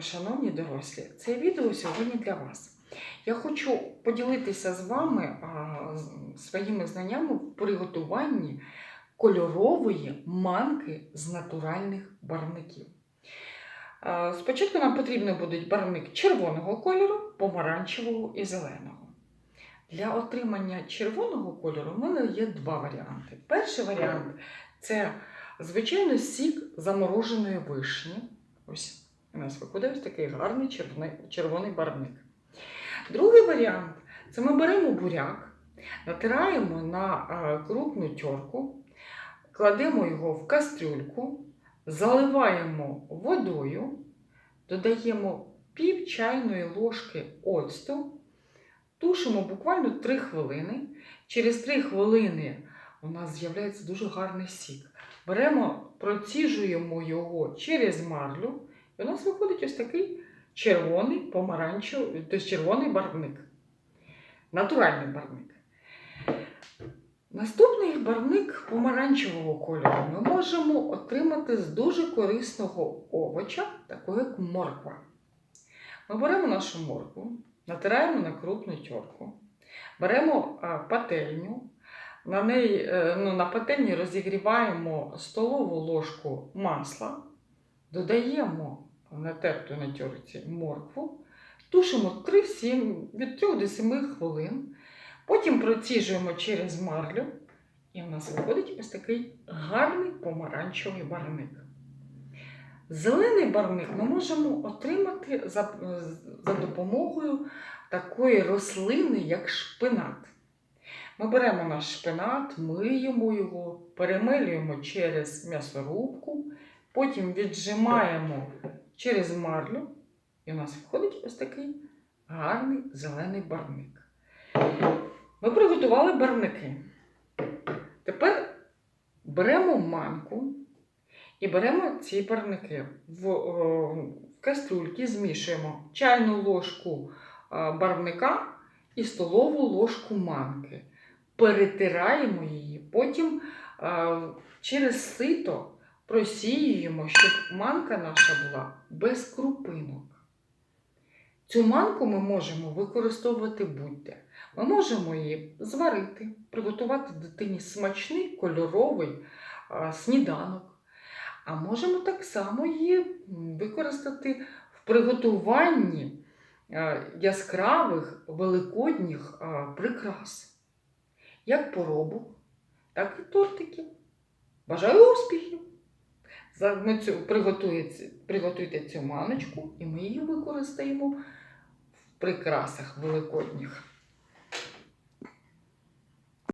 Шановні дорослі, це відео сьогодні для вас. Я хочу поділитися з вами своїми знаннями в приготуванні кольорової манки з натуральних барвників. Спочатку нам потрібно буде барвник червоного кольору, помаранчевого і зеленого. Для отримання червоного кольору в мене є два варіанти. Перший варіант це, звичайно, сік замороженої вишні. Ось нас виходить такий гарний червоний, червоний барвник. Другий варіант це ми беремо буряк, натираємо на е, крупну тьорку, кладемо його в кастрюльку, заливаємо водою, додаємо пів чайної ложки оцту, тушимо буквально 3 хвилини. Через 3 хвилини у нас з'являється дуже гарний сік. Беремо, проціжуємо його через марлю. І у нас виходить ось такий червоний помаранчевий, тобто червоний барвник. Натуральний барвник. Наступний барвник помаранчевого кольору ми можемо отримати з дуже корисного овоча, такого як морква. Ми беремо нашу моркву, натираємо на крупну тьорку, беремо пательню, на, неї, е, ну, на пательні розігріваємо столову ложку масла. Додаємо на натерту на тьорці моркву, тушимо 3-7, від 3 до 7 хвилин, потім проціжуємо через марлю, і в нас виходить ось такий гарний помаранчевий барвник. Зелений барвник ми можемо отримати за, за допомогою такої рослини, як шпинат. Ми беремо наш шпинат, миємо його, перемилюємо через м'ясорубку, Потім віджимаємо через марлю, і у нас виходить ось такий гарний зелений барвник. Ми приготували барвники. Тепер беремо манку і беремо ці барвники. В, в кастрюльці змішуємо чайну ложку а, барвника і столову ложку манки. Перетираємо її, потім через сито просіюємо, щоб манка наша була без крупинок. Цю манку ми можемо використовувати будь-де. Ми можемо її зварити, приготувати дитині смачний кольоровий а, сніданок. А можемо так само її використати в приготуванні а, яскравих великодніх а, прикрас. Як поробок, так і тортики. Бажаю успіхів! Ми цю, приготуєте, приготуйте цю маночку, і ми її використаємо в прикрасах великодніх.